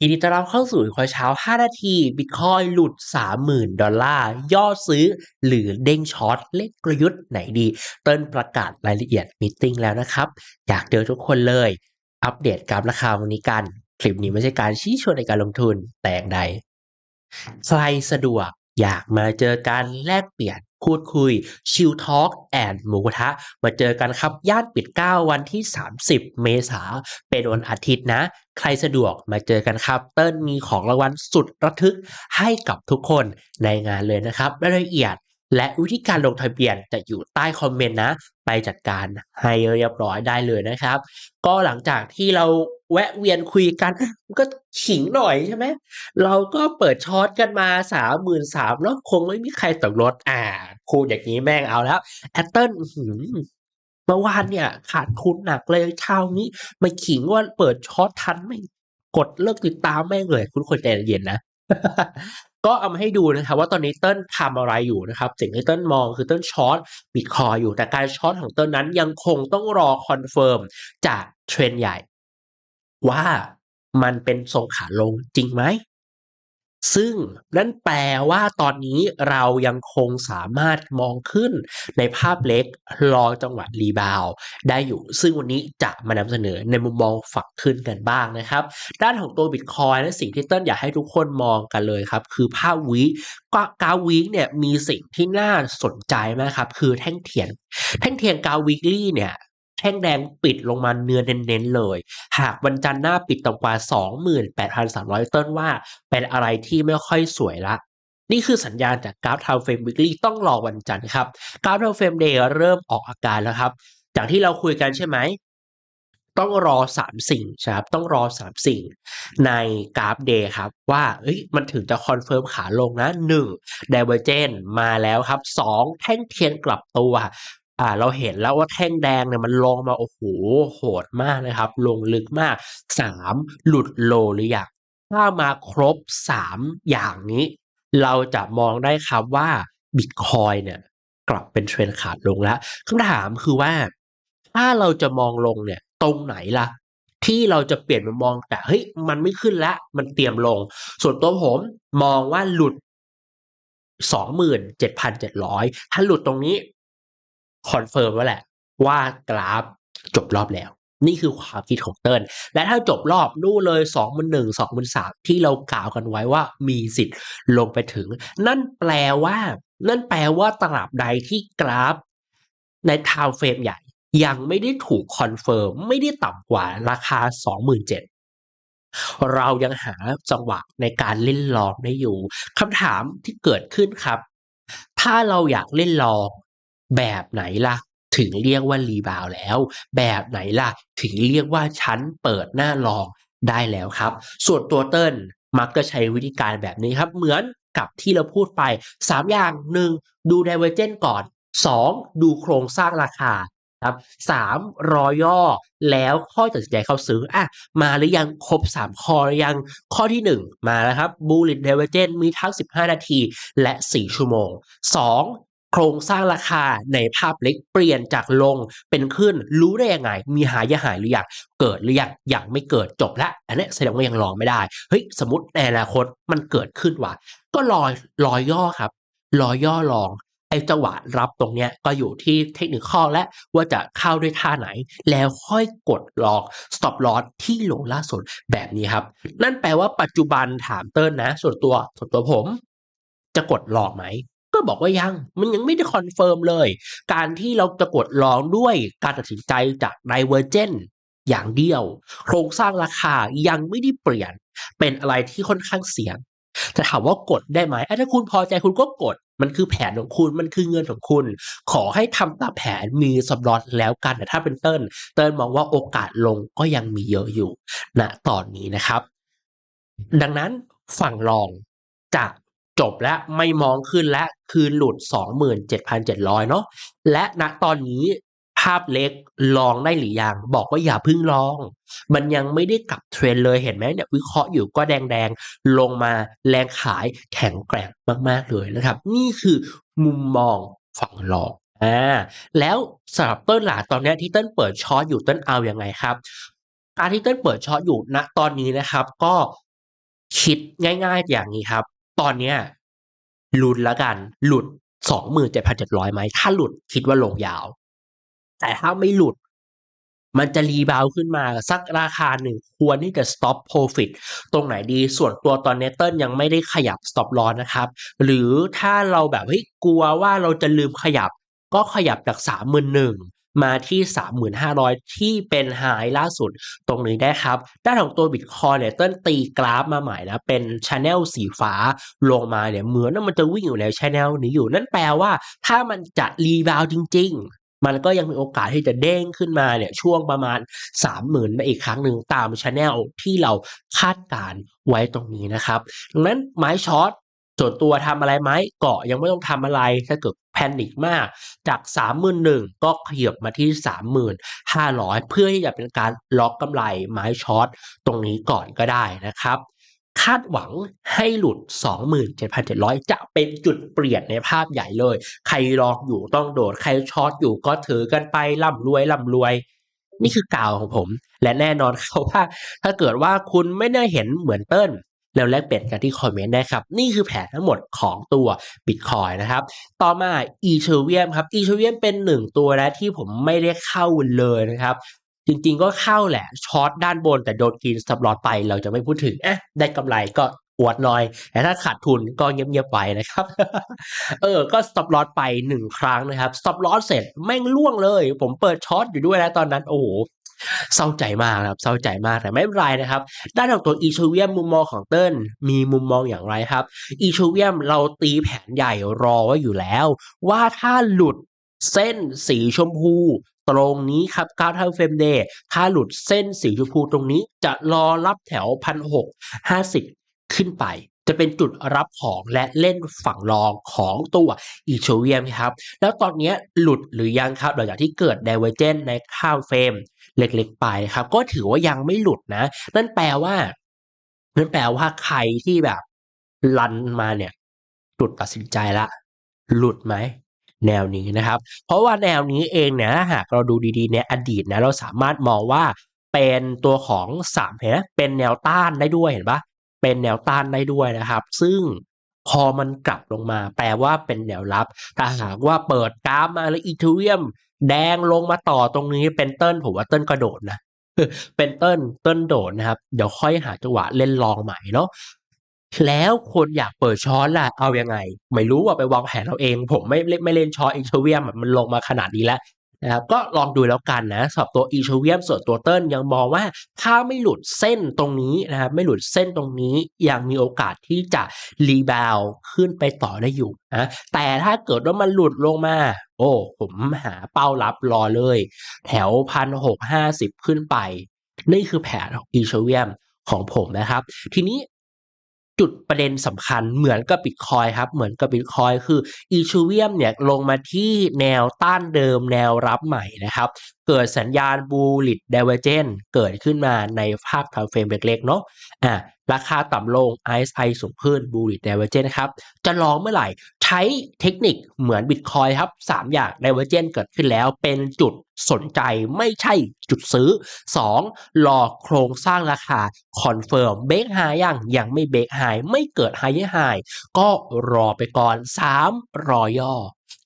ยินดีต้อนรับเข้าสู่คอยเช้า 5 นาที บิตคอยหลุด 30,000 ดอลลาร์ยอดซื้อ หรือเด้งช็อต เล่นกลยุทธ์ไหนดี เติ้ลประกาศรายละเอียดมิ팅แล้วนะครับ อยากเจอทุกคนเลย อัปเดตกราฟราคาวันนี้กัน คลิปนี้ไม่ใช่การชี้ชวนในการลงทุนแต่อย่างใด ใครสะดวกอยากมาเจอกันแลกเปลี่ยน พูดคุยชิลทอล์กแอนหมูกระทะ มาเจอกันครับ ย่านปิด9วันที่ 30 เมษาเป็นวันอาทิตย์นะ ใครสะดวกมาเจอกันครับ เติ้ลมีของรางวัลสุดระทึกให้กับทุกคนในงานเลยนะครับรายละเอียด และวิธีการลงทะเบียนจะอยู่ใต้คอมเมนต์นะ ไปจัดการให้เรียบร้อยได้เลยนะครับ ก็หลังจากที่เราแวะเวียนคุยกันก็ขิงหน่อยใช่ไหมเราก็เปิดช็อตกันมาสามหมื่นสามแล้วคงไม่มีใครตกรถอ่าพูดอย่างนี้แม่งเอาแล้วแอตเติลเมื่อวานเนี่ย ขาดทุนหนักเลยเช้านี้มาขิงว่าเปิดช็อตทันไม่กดเลิกติดตามแม่งเลย คุณคนใจเย็นนะ ก็เอามาให้ดูนะครับว่าตอนนี้เติ้ลทำอะไรอยู่นะครับสิ่งที่เติ้ลมองคือเติ้ลช็อตบิตคอยอยู่แต่การช็อตของเติ้ลนั้นยังคงต้องรอคอนเฟิร์มจากเทรนใหญ่ ว่ามันเป็นทรงขาลงจริงไหม ซึ่งนั่นแปลว่าตอนนี้เรายังคงสามารถมองขึ้นในภาพเล็กรอจังหวะรีบาวได้อยู่ ซึ่งวันนี้จะมานำเสนอในมุมมองฝักขึ้นกันบ้างนะครับ ด้านของตัวบิตคอยและสิ่งที่เต้นอยากให้ทุกคนมองกันเลยครับ คือภาพวีก็กาวีเนี่ยมีสิ่งที่น่าสนใจมากครับ คือแท่งเทียน แท่งเทียนกาวีลี่เนี่ย แท่งแดงปิดลงมาเนื้อเน้นๆเลย หากวันจันทร์หน้าปิดต่ำกว่า 28,300 ต้นว่า เป็นอะไรที่ไม่ค่อยสวยละนี่คือสัญญาณจากกราฟทาวเฟรมวิกฤตต้องรอวันจันทร์ครับกราฟทาวเฟรมเดย์เริ่มออกอาการแล้วครับ จากที่เราคุยกันใช่ไหมต้องรอสามสิ่งครับต้องรอสามสิ่ง ในกราฟเดย์ครับว่าเอ้ยมันถึงจะคอนเฟิร์มขาลงนะหนึ่งไดเวอร์เจนมาแล้วครับสองแท่งเทียนกลับตัว อ่าเราเห็นแล้วว่าแท่งแดงเนี่ยมันลงมาโอ้โหโหดมากเลยครับ ลงลึกมากสามหลุดโลหรือยังถ้ามาครบสามอย่างนี้ เราจะมองได้ครับว่าบิตคอยเนี่ยกลับเป็นเทรนขาดลงแล้วคำถามคือว่า ถ้าเราจะมองลงเนี่ยตรงไหนล่ะ ที่เราจะเปลี่ยนมามองแต่เฮ้ยมันไม่ขึ้นแล้วมันเตรียมลง ส่วนตัวผมมองว่าหลุดสองหมื่นเจ็ดพันเจ็ดร้อยถ้าหลุดตรงนี้ คอนเฟิร์มว่าแหละ ว่ากราฟจบรอบแล้ว นี่คือความคิดของเติ้ลและถ้าจบรอบนู่นเลยสองมันหนึ่งสองมันสามที่เรากล่าวกันไว้ว่ามีสิทธิ์ลงไปถึง นั่นแปลว่า นั่นแปลว่าตราบใดที่กราฟ ในทาวเฟรมใหญ่ ยังไม่ได้ถูกคอนเฟิร์มไม่ได้ต่ำกว่าราคา 27,000เรายังหาจังหวะในการเล่นลองได้อยู่คำถามที่เกิดขึ้นครับ ถ้าเราอยากเล่นลอง แบบไหนล่ะ ถึงเรียกว่ารีบาวแล้ว แบบไหนล่ะ ถึงเรียกว่าชั้นเปิดหน้าลองได้แล้วครับ ส่วนตัวเติ้ลมักจะใช้วิธีการแบบนี้ครับ เหมือนกับที่เราพูดไป 3 อย่าง 1. ดู Divergent ก่อน 2. ดูโครงสร้างราคาครับสามรอย่อแล้วข้อตัดสินใจเข้าซื้ออะมาหรือยังครบสามข้อหรือยังข้อที่หนึ่งมาแล้วครับ Bullish Divergent มีทั้ง 15 นาทีและ 4 ชั่วโมง 2. โครงสร้างราคาในภาพเล็กเปลี่ยนจากลงเป็นขึ้นรู้ได้ยังไง มีหายยหายหรือยังเกิดหรือยังยังไม่เกิดจบแล้วอันนี้แสดงว่ายังลอไม่ได้เฮ้ยสมมติในอนาคตมันเกิดขึ้นว่ะก็รอยรอยย่อครับ รอยย่อลองไอ้จังหวะรับตรงเนี้ยก็อยู่ที่เทคนิคข้อและว่าจะเข้าด้วยท่าไหน แล้วค่อยกดลอง stop loss ที่ลงล่าสุดแบบนี้ครับ นั่นแปลว่าปัจจุบันถามเติ้ลนะ ส่วนตัวส่วนตัวผม จะกดลองไหม ก็บอกว่ายัง มันยังไม่ได้คอนเฟิร์มเลย การที่เราจะกดลองด้วยการตัดสินใจจากไดเวอร์เจนอย่างเดียว โครงสร้างราคายังไม่ได้เปลี่ยน เป็นอะไรที่ค่อนข้างเสี่ยงแต่ถามว่ากดได้ไหมถ้าคุณพอใจคุณก็กด มันคือแผนของคุณ มันคือเงินของคุณ ขอให้ทำตามแผนมีสำรองแล้วกัน แต่ถ้าเป็นเติ้ลเติ้ลมองว่าโอกาสลงก็ยังมีเยอะอยู่ณตอนนี้นะครับ ดังนั้นฝั่งรองจะ จบแล้วไม่มองขึ้นและคือหลุด 27,700 เนาะและณตอนนี้ภาพเล็กลองได้หรือยังบอกว่าอย่าพึ่งลอง มันยังไม่ได้กลับเทรนเลยเห็นไหมเนี่ยวิเคราะห์อยู่ก็แดงๆ ลงมาแรงขายแข็งแกร่งมากๆเลยนะครับ นี่คือมุมมองฝั่งลองอ่าแล้วสำหรับเติ้ลหลาตอนนี้ที่เติ้ลเปิดช็อตอยู่เติ้ลเอาอยัางไงครับการที่เติ้ลเปิดช็อตอยู่ณตอนนี้นะครับ ก็คิดง่าย ๆ อย่างนี้ครับ ตอนเนี้ยลุ้นแล้วกัน หลุด27,700ไหม ถ้าหลุดคิดว่าลงยาว แต่ถ้าไม่หลุด มันจะรีบาวขึ้นมาสักราคาหนึ่งควรที่จะ stop profit ตรงไหนดีส่วนตัวตอนเนี้เติ้ลยังไม่ได้ขยับ stop loss นะครับ หรือถ้าเราแบบเฮ้ยกลัวว่าเราจะลืมขยับ ก็ขยับจาก31,000ม มาที่ 3,500 ที่เป็น high ล่าสุดตรงนี้ได้ครับด้านของตัวบิตคอยเนี่ยเติ้ลตีกราฟมาใหม่นะเป็นชนเนลสีฟ้าลงมาเนี่ยเหมือนว่ามันจะวิ่งอยู่ในแชนเนลนี้อยู่ นั่นแปลว่าถ้ามันจะรีบาวจริงๆมันก็ยังมีโอกาสที่จะเด้งขึ้นมาเนี่ยช่วงประมาณ 30,000มาอีกครั้งหนึ่งตามชนเนลที่เราคาดการณ์ไว้ตรงนี้นะครับดังนั้นไม้ช็อตส่วนตัวทำอะไรไหมเก็ยังไม่ต้องทำอะไรถ้าเกิด panic มาก จาก31,000ก็ขยับมาที่ 3,500 เพื่อที่จะเป็นการล็อกกำไรไม้ช็อตตรงนี้ก่อนก็ได้นะครับคาดหวังให้หลุด 27,700 จะเป็นจุดเปลี่ยนในภาพใหญ่เลย ใครรอกอยู่ต้องโดด ใครช็อตอยู่ก็ถือกันไปร่ำรวยร่ำรวย นี่คือกล่าวของผม และแน่นอนครับว่า ถ้าเกิดว่าคุณไม่ได้เห็นเหมือนเติ้ล แล้วแลกเปลี่ยนกันที่คอมเมนต์ได้ครับ นี่คือแผนทั้งหมดของตัวบิตคอยน์นะครับ ต่อมา Ethereum ครับ Ethereum เป็น1ตัวนะที่ผมไม่ได้เข้าเลยนะครับจริงๆก็เข้าแหละช็อตด้านบนแต่โดนกิน stop loss ไปเราจะไม่พูดถึงอะได้กำไรก็อวดหน่อย แต่ถ้าขาดทุนก็เงียบๆไปนะครับ เออ ก็ stop loss ไป1ครั้งนะครับ stop loss เสร็จแม่งร่วงเลย ผมเปิดช็อตอยู่ด้วยนะตอนนั้น โอ้โฮ เศร้าใจมากครับเศร้าใจมากแต่ไม่เป็นไรนะครับ ด้านของตัว Ethereum มุมมองของเติ้ลมีมุมมองอย่างไรครับ Ethereum เราตีแผนใหญ่รอไว้อยู่แล้ว ว่าถ้าหลุดเส้นสีชมพูตรงนี้ครับ9เท่า Frame Day ถ้าหลุดเส้นสีชมพูตรงนี้จะรอรับแถว1,650ขึ้นไป จะเป็นจุดรับของและเล่นฝั่งรองของตัว Ethereum ครับ แล้วตอนนี้หลุดหรือยังครับหลังจากที่เกิด Divergence ในข้ามเฟรมเล็กๆไปครับ ก็ถือว่ายังไม่หลุดนะ นั่นแปลว่า นั่นแปลว่าใครที่แบบรันมาเนี่ยหลุดตัดสินใจล้วหลุดไหมแนวนี้นะครับ เพราะว่าแนวนี้เองเนี่ยถ้าหากเราดูดีๆในอดีตนะเราสามารถมองว่าเป็นตัวของ3เห็นไหมเป็นแนวต้านได้ด้วยเห็นปล่า เป็นแนวต้านได้ด้วยนะครับ ซึ่งพอมันกลับลงมา แปลว่าเป็นแนวรับ ถ้าหากว่าเปิดกราฟมาแล้ว Ethereum แดงลงมาต่อตรงนี้เป็นเติ้ลผมว่าเติ้ลกระโดดนะเป็นเติ้ลเติ้ลโดดนะครับ เดี๋ยวค่อยหาจังหวะเล่นลองใหม่เนาะแล้วคนอยากเปิดช็อตล่ะเอาอยังไง ไม่รู้อะไปวางแผนเอาเอง ผมไม่เล่นไม่เล่นช็อต Ethereum อะมันลงมาขนาดนี้แล้ว นะครับก็ลองดูแล้วกันนะสำหรับตัว Ethereum ส่วนตัวเติ้ลยังมองว่าถ้าไม่หลุดเส้นตรงนี้นะครับไม่หลุดเส้นตรงนี้ยังมีโอกาสที่จะรีบาวขึ้นไปต่อได้อยู่นะแต่ถ้าเกิดว่ามันหลุดลงมา โอ้ผมหาเป้ารับรอเลย แถว1,650ขึ้นไป นี่คือแผนของ Ethereum ของผมนะครับ ทีนี้ จุดประเด็นสำคัญเหมือนกับบิตคอยครับเหมือนกับบิตคอยคืออีชูเวียมเนี่ยลงมาที่แนวต้านเดิมแนวรับใหม่นะครับ เกิดสัญญาณบูลิดเดวเจนเกิดขึ้นมาในภาพทาวเฟรมเล็กๆเนาะอะราคาต่ำลง ISI สูงขึ้นบูลิดเดวเจนนะครับ จะลองเมื่อไหร่ ใช้เทคนิคเหมือนบิตคอยครับ 3 อย่าง Divergence เกิดขึ้นแล้วเป็นจุดสนใจไม่ใช่จุดซื้อ 2 รอโครงสร้างราคาคอนเฟิร์มเบรกไฮยังยังไม่เบรกไฮไม่เกิด Higher High ก็รอไปก่อน 3 รอย่อ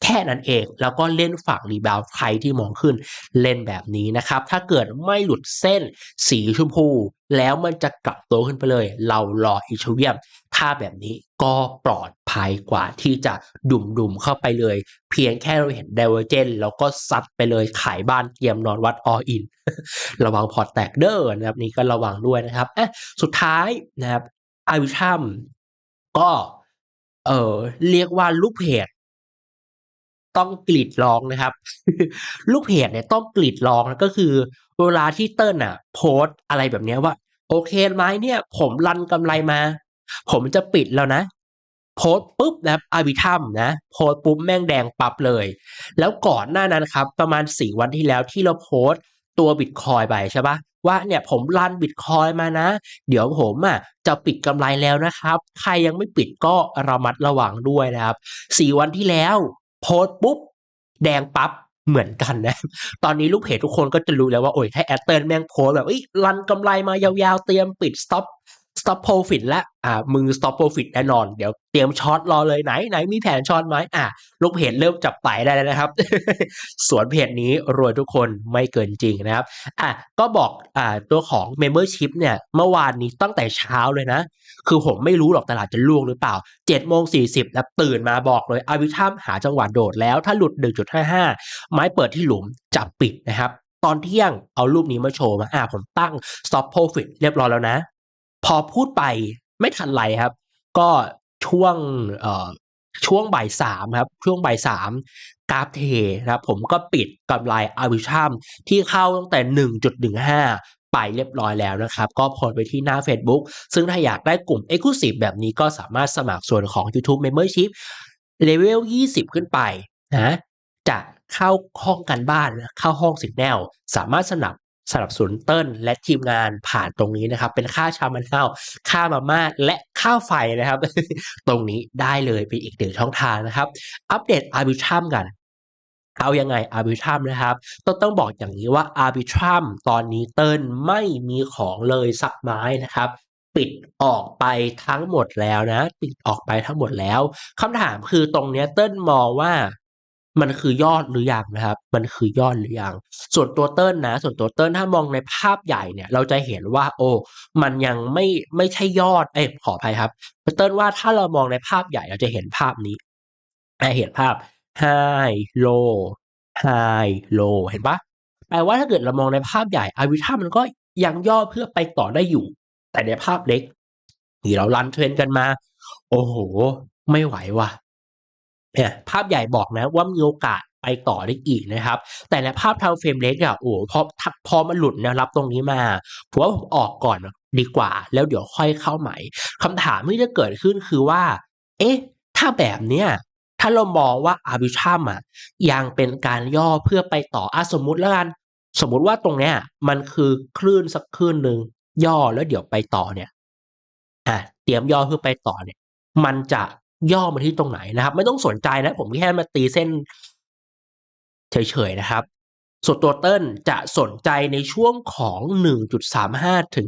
แค่นั้นเอง แล้วก็เล่นฝั่งรีบาวด์ใครที่มองขึ้นเล่นแบบนี้นะครับ ถ้าเกิดไม่หลุดเส้นสีชมพู แล้วมันจะกลับตัวขึ้นไปเลย เรารอ Ethereum ถ้าแบบนี้ก็ปลอดภัยกว่าที่จะดุ่มๆเข้าไปเลย เพียงแค่เราเห็น Divergence แล้วก็ซัดไปเลยขายบ้านเตรียมนอนวัด All in ระวังพอร์ตแตกเด้อนะครับนี่ก็ระวังด้วยนะครับอะสุดท้ายนะครับ Arbitrum ก็เออเรียกว่าลูกเพจ ต้องกรีดร้องนะครับ ลูกเพจเนี่ยต้องกรีดร้องก็คือ เวลาที่เติ้ลน่ะ โพสอะไรแบบนี้ว่า โอเคไหมเนี่ย ผมรันกำไรมา ผมจะปิดแล้วนะ โพสปุ๊บนะครับ Arbitrum นะ โพสปุ๊บแม่งแดงปับเลย แล้วก่อนหน้านั้นครับ ประมาณ4วันที่แล้วที่เราโพสตัวบิตคอยไปใช่ปล่าว่าเนี่ยผมรันบิตคอยมานะ เดี๋ยวผมอะจะปิดกำไรแล้วนะครับ ใครยังไม่ปิดก็ระมัดระวังด้วยนะครับ4วันที่แล้ว โพสปุ๊บ แดงปั๊บเหมือนกันนะ ตอนนี้ลูกเพจทุกคนก็จะรู้แล้วว่า โอ้ยถ้าแอดเติ้ลแม่งโพสแบบเฮ้ยรันกำไรมายาวๆ เตรียมปิด stop stop profit และอ่ามือ stop profit แน่นอน เดี๋ยวเตรียมช็อตรอเลยไหนไหนมีแผนช็อตไหมอะลูกเพจเริ่มจับไต่ได้แล้วนะครับ สวนเพจนี้รวยทุกคนไม่เกินจริงนะครับอะก็บอกอ่าตัวของ membership เนี่ยเมื่อวานนี้ตั้งแต่เช้าเลยนะ คือผมไม่รู้หรอกตลาดจะล่วงหรือเปล่า7โมง40แล้วตื่นมาบอกเลยอาวิทัมหาจังหวะโดดแล้วถ้าหลุด 1.55 ไม้เปิดที่หลุมจับปิดนะครับตอนเที่ยงเอารูปนี้มาโชว์มาอ่าผมตั้ง stop profit เรียบร้อยแล้วนะ พอพูดไปไม่ทันไรครับ ก็ช่วงเอ่อช่วงบ่ายสามครับ ช่วงบ่ายสามกราฟเทนะครับผมก็ปิดกำไรอาวิชัมที่เข้าตั้งแต่หนึ่งจุดหนึ่งห้าไปเรียบร้อยแล้วนะครับ ก็พสต์ไปที่หน้า Facebook ซึ่งถ้าอยากได้กลุ่ม Exclusive แบบนี้ก็สามารถสมัครส่วนของ YouTube Membership เลเวล 20 ขึ้นไปนะจะเข้าห้องกันบ้าน เข้าห้องสิกแนลสามารถสนับ สนับสนุนเติ้ลและทีมงานผ่านตรงนี้นะครับ เป็นค่าชามันเท่าค่ามาม่าและค่าไฟนะครับ ตรงนี้ได้เลยเป็นอีกหนึ่งช่องทางนะครับ อัปเดตอาร์บิทรัมกันเอายังไงอาร์บิทรัมนะครับ ต้องต้องบอกอย่างนี้ว่าอาร์บิทรัมตอนนี้เติ้ลไม่มีของเลยสักไม้นะครับ ปิดออกไปทั้งหมดแล้วนะ ปิดออกไปทั้งหมดแล้วคำถามคือตรงเนี้ยเติ้ลมองว่า มันคือยอดหรือยังนะครับ มันคือยอดหรือยัง ส่วนตัวเติ้ลนะ ส่วนตัวเติ้ลถ้ามองในภาพใหญ่เนี่ย เราจะเห็นว่า โอ้ มันยังไม่ไม่ใช่ยอด เอ้ยขออภัยครับเติ้ลว่าถ้าเรามองในภาพใหญ่เราจะเห็นภาพนี้เห็นภาพ high low high low เห็นปะแปลว่าถ้าเกิดเรามองในภาพใหญ่อาวิธามันก็ยังย่อเพื่อไปต่อได้อยู่ แต่ในภาพเล็กที่เรารันเทรนกันมา โอ้โห ไม่ไหวว่ะ เนี่ยภาพใหญ่บอกนะว่ามีโอกาสไปต่อได้อีกนะครับ แต่ในภาพทางเฟรมเล็กอะโอ้พอพอมันหลุดแนวรับตรงนี้มาผมว่าผมออกก่อนดีกว่า แล้วเดี๋ยวค่อยเข้าใหม่คำถามที่จะเกิดขึ้นคือว่า เอ๊ะ ถ้าแบบเนี้ยถ้าเรามองว่าอาบิทรัมอะยังเป็นการย่อเพื่อไปต่ออสมมุติแล้วกัน สมมุติว่าตรงเนี้ย มันคือคลื่นสักคลื่นหนึ่งย่อแล้วเดี๋ยวไปต่อเนี่ยอะเตรียมย่อเพื่อไปต่อเนี่ย มันจะ ย่อมาที่ตรงไหนนะครับ ไม่ต้องสนใจนะ ผมแค่มาตีเส้นเฉยๆนะครับส่วนตัวเติ้ลจะสนใจในช่วงของ 1.35 ถึง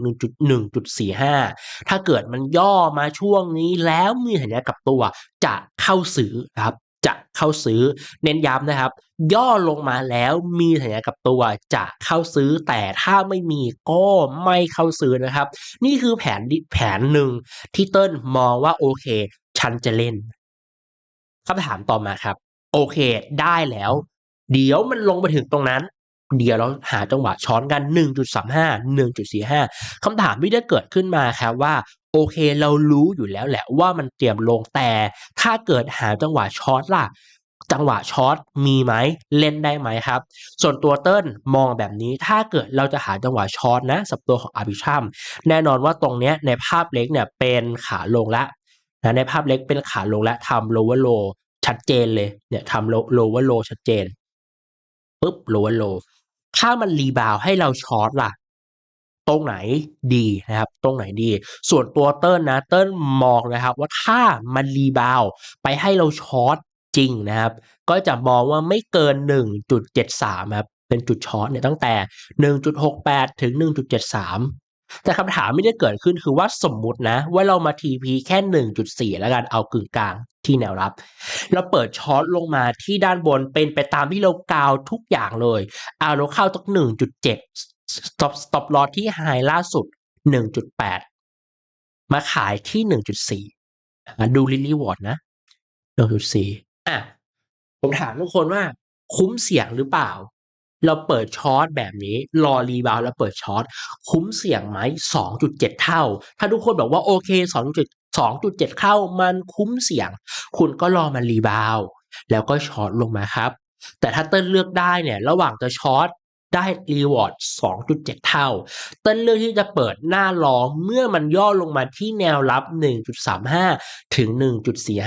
1.1.45 ถ้าเกิดมันย่อมาช่วงนี้แล้วมีสัญญากับตัวจะเข้าซื้อนะครับจะเข้าซื้อเน้นย้ำนะครับ ย่อลงมาแล้วมีสัญญากับตัวจะเข้าซื้อ แต่ถ้าไม่มีก็ไม่เข้าซื้อนะครับ นี่คือแผนแผนหนึ่งที่เติ้ลมองว่าโอเค ฉันจะเล่นคำถามต่อมาครับ โอเค ได้แล้ว เดี๋ยวมันลงไปถึงตรงนั้น เดี๋ยวเราหาจังหวะช้อนกัน 1.35 1.45 คำถามที่จะเกิดขึ้นมาครับว่า โอเคเรารู้อยู่แล้วแหละว่ามันเตรียมลงแต่ ถ้าเกิดหาจังหวะช็อตล่ะจังหวะช็อตมีไหมเล่นได้ไหมครับ ส่วนตัวเติ้ลมองแบบนี้ถ้าเกิดเราจะหาจังหวะช็อตนะสับตัวของอาร์บิชัมแน่นอนว่าตรงเนี้ยในภาพเล็กเนี่ยเป็นขาลงละ นะในภาพเล็กเป็นขาลงและทำ lower low ชัดเจนเลยเนี่ยทำ lower low ชัดเจนปุ๊บ lower low ถ้ามันรีบาวให้เราช็อตล่ะ ตรงไหนดีนะครับ ตรงไหนดี ส่วนตัวเติ้ลนะ เติ้ลมองนะครับ ว่าถ้ามันรีบาวไปให้เราช็อตจริงนะครับ ก็จะมองว่าไม่เกิน 1.73 ครับ เป็นจุดช็อตเนี่ยตั้งแต่ 1.68 ถึง 1.73 แต่คำถามไม่ได้เกิดขึ้นคือว่าสมมุตินะ ว่าเรามา TP แค่ 1.4 แล้วกันเอากึ่งกลางที่แนวรับเราเปิดช็อตลงมาที่ด้านบนเป็นไปตามที่เรากาวทุกอย่างเลยเอาเราเข้าตั้ง1.7 stop stop loss ที่ไฮล่าสุด 1.8 มาขายที่ 1.4 ดูลิลี่วอร์ดนะ 1.4 อะ ผมถามทุกคนว่าคุ้มเสี่ยงหรือเปล่า เราเปิดช็อตแบบนี้ รอรีบาวแล้วเปิดช็อตคุ้มเสี่ยงไหม 2.7 เท่า ถ้าทุกคนบอกว่าโอเค 2.2.7เท่ามันคุ้มเสี่ยง คุณก็รอมันรีบาวแล้วก็ช็อตลงมาครับ แต่ถ้าเต้นเลือกได้เนี่ย ระหว่างจะช็อตได้รีวอร์ด 2.7 เท่า เต้นเลือกที่จะเปิดหน้าล้อเมื่อมันย่อลงมาที่แนวรับ 1.35 ถึง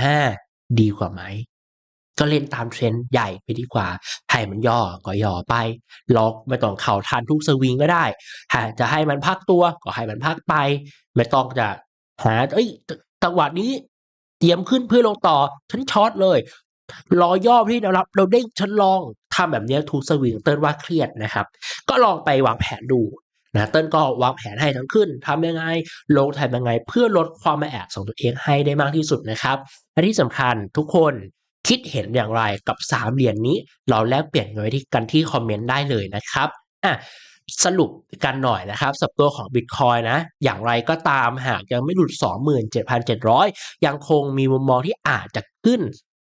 1.45 ดีกว่าไหม ก็เล่นตามเทรนด์ใหญ่ไปดีกว่าให้มันย่อก็ย่อไป ล็อกไม่ต้องเข่าทานทุกสวิงก็ได้หาจะให้มันพักตัวก็ให้มันพักไป ไม่ต้องจะหาเอ้ยจังหวะนี้เตรียมขึ้นเพื่อลงต่อฉันช็อตเลยรอย่อที่เรารับเราเด้งฉันลองทำแบบนี้ทุกสวิงเติ้ลว่าเครียดนะครับ ก็ลองไปวางแผนดูนะเติ้ลก็วางแผนให้ทั้งขึ้นทำยังไง ลงทำยังไง เพื่อลดความมาแอบของตัวเองให้ได้มากที่สุดนะครับและที่สำคัญทุกคน คิดเห็นอย่างไรกับ 3 เหรียญนนี้ เราแลกเปลี่ยนกันไว้ที่กันที่คอมเมนต์ได้เลยนะครับอะสรุปกันหน่อยนะครับสับตัวของ Bitcoin นะ อย่างไรก็ตามหากยังไม่หลุด 27,700 ยังคงมีมุมมองที่อาจจะขึ้น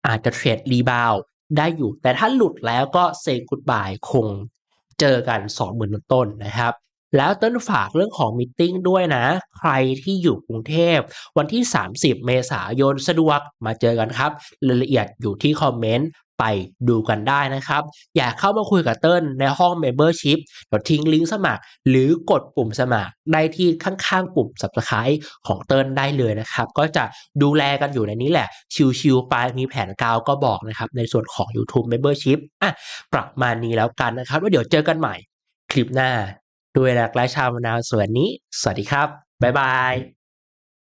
อาจจะเทรดรีบาวได้อยู่ แต่ถ้าหลุดแล้วก็เซกุดบายคงเจอกัน 20,000 ต้นนะครับ แล้วเต้นฝากเรื่องของมิ팅ด้วยนะ ใครที่อยู่กรุงเทพ วันที่ 30 เมษายนสะดวกมาเจอกันครับรายละเอียดอยู่ที่คอมเมนต์ไปดูกันได้นะครับ อยากเข้ามาคุยกับเติ้ลในห้อง Membership เดี๋ยวทิ้งลิงก์สมัคร หรือกดปุ่มสมัครได้ที่ข้างๆ ปุ่ม Subscribe ของเติ้ลได้เลยนะครับ ก็จะดูแลกันอยู่ในนี้แหละ ชิวๆไปมีแผนกาวก็บอกนะครับ ในส่วนของ YouTube Membership อะประมาณนี้แล้วกันนะครับแล้วเดี๋ยวเจอกันใหม่คลิปหน้า ด้วยหลักและชาวมะนาวส่วนนี้ สวัสดีครับ บ๊ายบาย